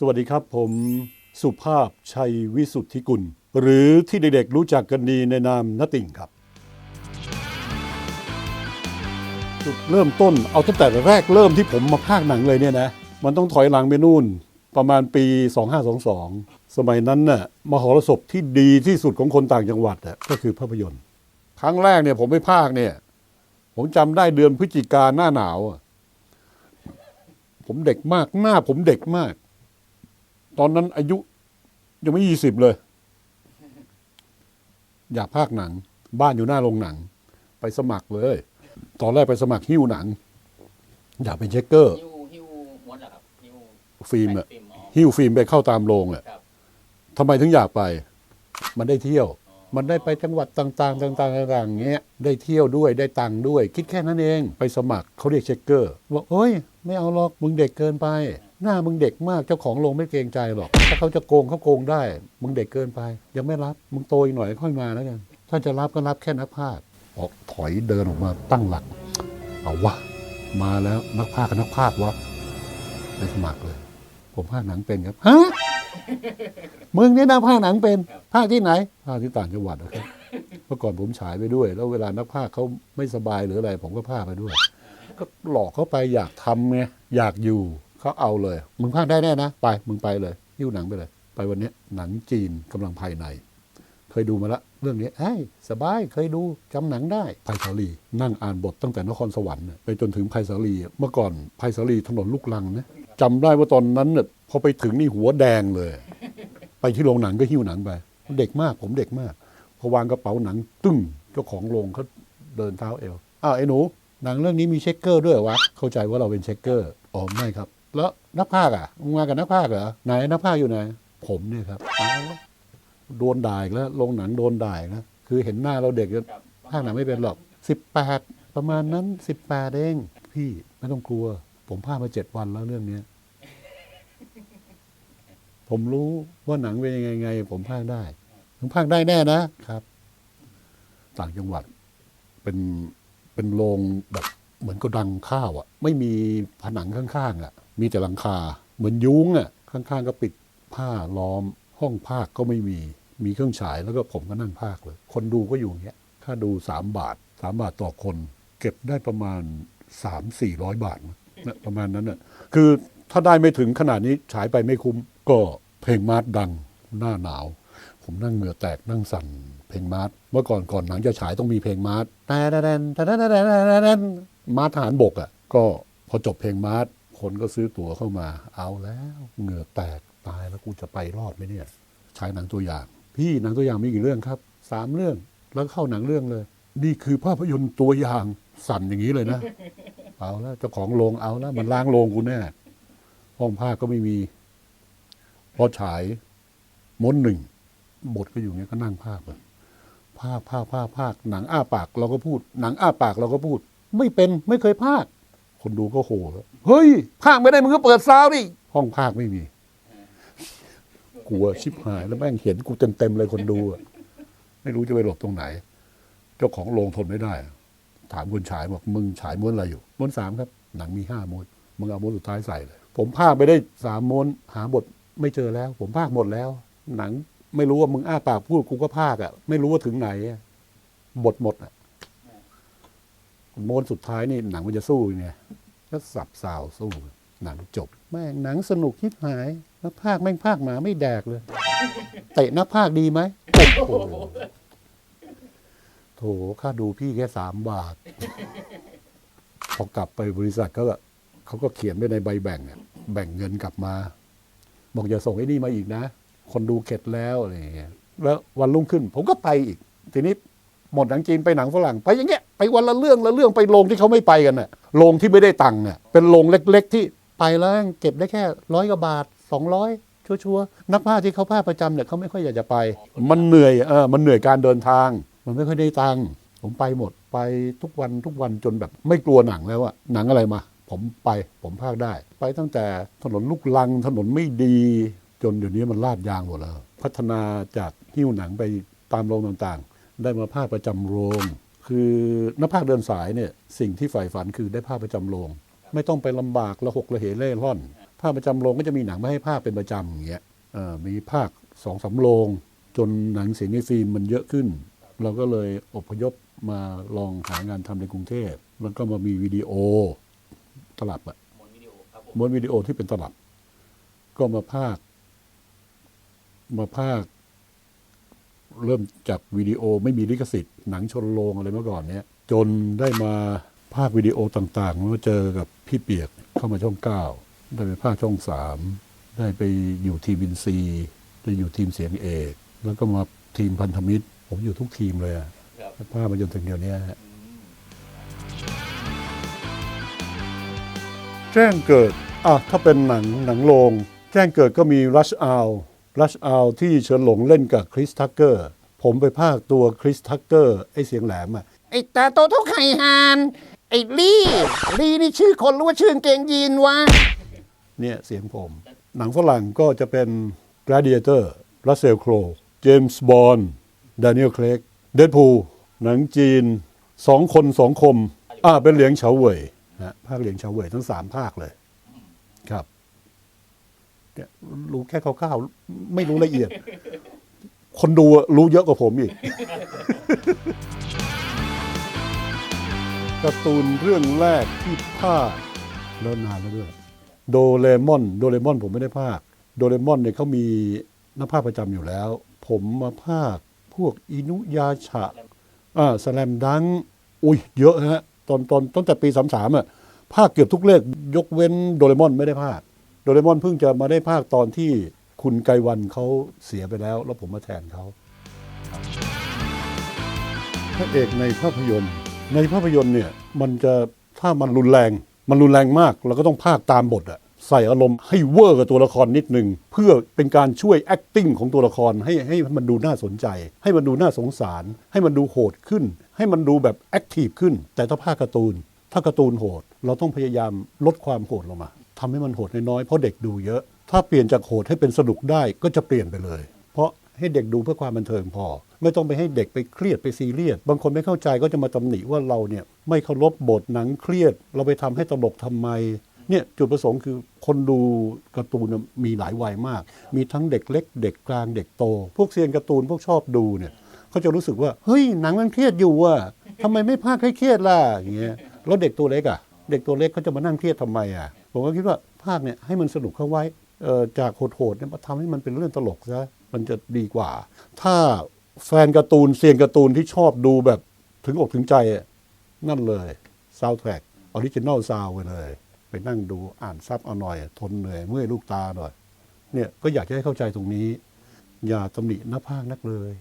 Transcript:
สวัสดีครับผมสุภาพชัยวิสุทธิกุล หรือที่เด็กๆรู้จักกันดีในนามนติงครับ จุดเริ่มต้นเอาตั้งแต่แรกเริ่มที่ผมมาพากย์หนังเลยเนี่ยนะมันต้องถอยหลังไปนู่นประมาณปี 2522 สมัยนั้นน่ะมหรสพที่ดีที่สุดของคนต่างจังหวัดอะก็คือภาพยนตร์ ครั้งแรกเนี่ยผมไปพากย์เนี่ย ผมจำได้เดือนพฤศจิกาหน้าหนาว ผมเด็กมากหน้าผมเด็กมาก ตอนนั้นอายุยังไม่ยี่สิบเลย อยากพากย์หนัง บ้านอยู่หน้าโรงหนัง ไปสมัครเลย ตอนแรกไปสมัครหิ้วหนัง อยากเป็นเช็คเกอร์ ฮิวฮิวม้วนเหรอครับฮิวฟิล์มอะแผ่นฟิล์มอ๋อหิ้วฟิล์มไปเข้าตามโรงอะครับทำไมถึงอยากไป มันได้เที่ยว มันได้ไปจังหวัดต่างๆต่างๆต่างๆเงี้ยได้เที่ยวด้วยได้ตังค์ด้วย คิดแค่นั้นเอง ไปสมัครเขาเรียกเช็คเกอร์บอกเอ้ย ไม่เอาหรอกมึงเด็กเกินไป หน้ามึงเด็กมากเจ้าของโรงไม่เกรงใจหรอก ถ้าเขาจะโกงเขาโกงได้ มึงเด็กเกินไป ยังไม่รับ มึงโตอีกหน่อยค่อยมาแล้วกัน ถ้าจะรับก็รับแค่นักพากออกถอยเดินออกมาตั้งหลัก เอาวะ มาแล้วนักพากกับนักพากวะไปสมัครเลย ผมพากหนังเป็นครับฮะมึงเนี่ยนะภาคหนังเป็นภาคที่ไหนภาคที่ต่างจังหวัดนะครับเมื่อก่อนผมฉายไปด้วย แล้วเวลานักภาคเขาไม่สบายหรืออะไร ผมก็ภาคไปด้วย ก็หลอกเขาไปอยากทำไงอยากอยู่ เขาเอาเลย มึงภาคได้แน่นะ ไป มึงไปเลยยิ้วหนังไปเลย ไปวันนี้หนังจีนกำลังภายใน เคยดูมาละ เรื่องนี้เฮ้ยสบายเคยดูจำหนังได้ไผ่สาลี นั่งอ่านบทตั้งแต่นครสวรรค์ไปจนถึงไผ่สาลี เมื่อก่อนไผ่สาลีถนนลูกลังนะจำได้ว่าตอนนั้นน่ะพอไปถึงนี่หัวแดงเลย ไปที่โรงหนังก็หิ้วหนังไปเด็กมากผมเด็กมากพอวางกระเป๋าหนังตึ้งเจ้าของโรงเขาเดินเท้าเอวอ้าวไอ้หนูหนังเรื่องนี้มีเช็คเกอร์ด้วยวะเข้าใจว่าเราเป็นเช็คเกอร์อ๋อไม่ครับ แล้วนักพากย์อะมึงมากับนักพากย์เหรอไหนนักพากย์อยู่ไหน ผมเนี่ยครับโดนด่าอีกแล้วโรงหนังโดนด่าอีกแล้วคือเห็นหน้าเราเด็กก็ครับภาคหนังไม่เป็นหรอกสิบแปดประมาณนั้นสิบแปดเองพี่ไม่ต้องกลัว ผมภาคมาเจ็ดวันแล้วเรื่องเนี้ยผมรู้ว่าหนังเป็นยังไงไง ผมภาคได้ผมภาคได้แน่นะครับ ต่างจังหวัด เป็นเป็นโรงแบบเหมือนกระดังข้าวอะ่ะ ไม่มีผนังข้างๆอะ่ะ มีแต่หลังคา เหมือนยุ้งอะข้างๆก็ปิดผ้าล้อม ห้องภาคก็ไม่มี มีเครื่องฉายแล้วก็ผมก็นั่งภาคเลย คนดูก็อยู่อย่างเงี้ยค่าดูสามบาทสามบาทต่อคน เก็บได้ประมาณสามสี่ร้อยบาทนะประมาณนั้นน่ะคือถ้าได้ไม่ถึงขนาดนี้ฉายไปไม่คุ้ม ก็เพลงมาร์ดดังหน้าหนาว ผมนั่งเหงื่อแตกนั่งสั่นเพลงมาร์ดเมื่อก่อนก่อนหนังจะฉายต้องมีเพลงมาร์แต่แดนแต่แดนแต่แดนแต่แดนมาร์ทหารบกอะก็พอจบเพลงมาร์ด คนก็ซื้อตั๋วเข้ามา เอาแล้วเหงื่อแตกตายแล้วกูจะไปรอดไหมเนี่ยฉายหนังตัวอย่าง พี่หนังตัวอย่างมีกี่เรื่องครับสามเรื่องแล้วเข้าหนังเรื่องเลย นี่คือภาพยนตร์ตัวอย่างสั่นอย่างนี้เลยนะ เอาแล้วเจ้าของโรงเอาแล้วมันล้างโรงกูแน่ห้องภาก็ไม่มี พอฉายม้นหนึ่งบทก็อยู่เงี้ยก็นั่งภาคเลยภาคภาคภาคภาคหนังอ้าปากเราก็พูด หนังอ้าปากเราก็พูด ไม่เป็นไม่เคยภาค คนดูก็โห่แล้ว เฮ้ยภาคไม่ได้มึงก็เปิดซาวดิห้องภาคไม่มีกลัวชิบหายแล้วแม่งเห็นกูเต็มเต็มๆเลยคนดูไม่รู้จะไปหลบตรงไหน เจ้าของโรงทนไม่ได้ ถามคนฉายบอกมึงฉายม้วนอะไรอยู่ม้วนสามครับ หนังมีห้าม้วนมึงเอาม้วนสุดท้ายใส่เลย ผมภาคไปได้สามม้วนหาบทไม่เจอแล้ว ผมภาคหมดแล้ว หนังไม่รู้ว่ามึงอ้าปากพูดกูก็ภาคอะ ไม่รู้ว่าถึงไหนบทหมดอะม้วนสุดท้ายนี่หนังมันจะสู้ยังไง ก็สับสาวสู้ หนังจบ แม่งหนังสนุกคิดหาย นักภาคแม่งภาคหมาไม่แดกเลย เตะนักภาคดีไหมโอ้โหโถค่าดูพี่แค่สามบาท พอกลับไปบริษัทก็เขาก็เขียนไว้ในใบแบ่งอะแบ่งเงินกลับมา บอกอย่าส่งไอ้นี่มาอีกนะ คนดูเข็ดแล้วอะไรอย่างเงี้ยแล้ววันรุ่งขึ้น ผมก็ไปอีก ทีนี้หมดหนังจีนไปหนังฝรั่งไปอย่างเงี้ย ไปวันละเรื่องละเรื่องไปโรงที่เขาไม่ไปกันน่ะโรงที่ไม่ได้ตังค์น่ะเป็นโรงเล็ก ๆ ที่ไปแล้วเก็บได้แค่ร้อยกว่าบาทสองร้อยชัวร์ๆนักภาคที่เขาภาคประจำเนี่ยเขาไม่ค่อยอยากจะไป มันเหนื่อยเออมันเหนื่อยการเดินทาง มันไม่ค่อยได้ตังค์ผมไปหมดไปทุกวันทุกวันจนแบบ ไม่กลัวหนังแล้วอะหนังอะไรมา ผมไปผมภาคได้ ไปตั้งแต่ถนนลูกลังถนนไม่ดี จนเดี๋ยวนี้มันลาดยางหมดแล้ว พัฒนาจากหิ้วหนังไปตามโรงต่างๆ ได้มาภาคประจำโรง คือนักภาคเดินสายเนี่ยสิ่งที่ใฝ่ฝันคือได้ภาคประจำโรงไม่ต้องไปลำบากระหกระเหเล่ร่อน ภาคประจำโรงก็จะมีหนังมาให้ภาคเป็นประจำอย่างเงี้ยเอ่อมีภาคสองสามโรงจนหนังเสียงในฟิล์มมันเยอะขึ้น เราก็เลยอพยพมาลองหางานทำในกรุงเทพแล้วก็มามีวิดีโอตลับอะม้วนวิดีโอครับผมม้วนวิดีโอที่เป็นตลับ ก็มาภาค มาภาค เริ่มจากวิดีโอไม่มีลิขสิทธิ์หนังชนโรงอะไรเมื่อก่อนเนี้ยจนได้มาภาควิดีโอต่างๆมาเจอกับพี่เปียกเข้ามาช่องเก้าได้ไปภาคช่องสามได้ไปอยู่ทีมบินซีได้อยู่ทีมเสียงเอกแล้วก็มาทีมพันธมิตร ผมอยู่ทุกทีมเลยอะครับภาคมาจนถึงเดี๋ยวนี้ฮะอืมแจ้งเกิดอะถ้าเป็นหนังหนังโรงแจ้งเกิดก็มี Rush Hour Rush Hour ที่เฉินหลงเล่นกับคริสทักเกอร์ ผมไปภาคตัวคริสทักเกอร์ไอเสียงแหลมอะไอ้ตาโตเท่าไข่หานไอ้ลี่ลี่นี่ชื่อคนหรือว่าชื่อกางเกงยีนวะเนี่ยเสียงผม หนังฝรั่งก็จะเป็น Gladiator Russell Crowe James Bond Daniel Craig Deadpool หนังจีนสองคนสองคม อ่าเป็นเหลียงเฉาเหวยนะภาคเหลียงเฉาเหวยทั้งสามภาคเลย ครับ เนี่ยรู้แค่คร่าวๆไม่รู้ละเอียด คนดูรู้เยอะกว่าผมอีกการ์ตูนเรื่องแรกที่ภาคแล้วนานแล้วด้วยโดเรมอน โดเรมอนผมไม่ได้ภาค โดเรมอนเนี่ยเขามีนักภาคประจำอยู่แล้ว ผมมาภาคพวกอินุยาชะอ่าสแลมดัง อุ้ยเยอะฮะ ตอนตอนตั้งแต่ปีสามสามอะภาคเกือบทุกเลขยกเว้นโดเรมอนไม่ได้ภาค โดเรมอนเพิ่งจะมาได้ภาคตอนที่คุณไกวันเขาเสียไปแล้ว แล้วผมมาแทนเขาพระเอกในภาพยนตร์ ในภาพยนตร์เนี่ยมันจะถ้ามันรุนแรง มันรุนแรงมากเราก็ต้องภาคตามบทอะใส่อารมณ์ให้เวอร์กับตัวละครนิดนึงเพื่อเป็นการช่วย acting ของตัวละครให้ให้มันดูน่าสนใจ ให้มันดูน่าสงสาร ให้มันดูโหดขึ้น ให้มันดูแบบ active ขึ้น แต่ถ้าภาคการ์ตูน ถ้าการ์ตูนโหด เราต้องพยายามลดความโหดลงมา ทำให้มันโหดน้อยๆเพราะเด็กดูเยอะ ถ้าเปลี่ยนจากโหดให้เป็นสนุกได้ก็จะเปลี่ยนไปเลย เพราะให้เด็กดูเพื่อความบันเทิงพอ ไม่ต้องไปให้เด็กไปเครียดไปซีเรียสบางคนไม่เข้าใจก็จะมาตำหนิว่าเราเนี่ยไม่เคารพบทหนังเครียด เราไปทำให้ตลกทำไมเนี่ยจุดประสงค์คือคนดูการ์ตูนมีหลายวัยมาก มีทั้งเด็กเล็ก เด็กกลางเด็กโต พวกเซียนการ์ตูนพวกชอบดูเนี่ยเขาจะรู้สึกว่าเฮ้ยหนังมันเครียดอยู่อะทำไมไม่พากให้เครียดล่ะอย่างเงี้ยแล้วเด็กตัวเล็กอะเด็กตัวเล็กเขาจะมานั่งเครียดทำไมอะ ผมก็คิดว่าภาคเนี่ยให้มันสนุกเข้าไว้จากโหดๆเนี่ยมาทำให้มันเป็นเรื่องตลกซะมันจะดีกว่า ถ้าแฟนการ์ตูนเซียนการ์ตูนที่ชอบดูแบบถึงอกถึงใจนั่นเลยซาว d t ท a c k ออริจินอลซาวไปเลย ไปนั่งดูอ่านซับเอาหน่อย ทนเหนื่อยเมื่อยลูกตาหน่อย เนี่ยก็อยากจะให้เข้าใจตรงนี้ อย่าตำหนิหน้าภาคนักเลย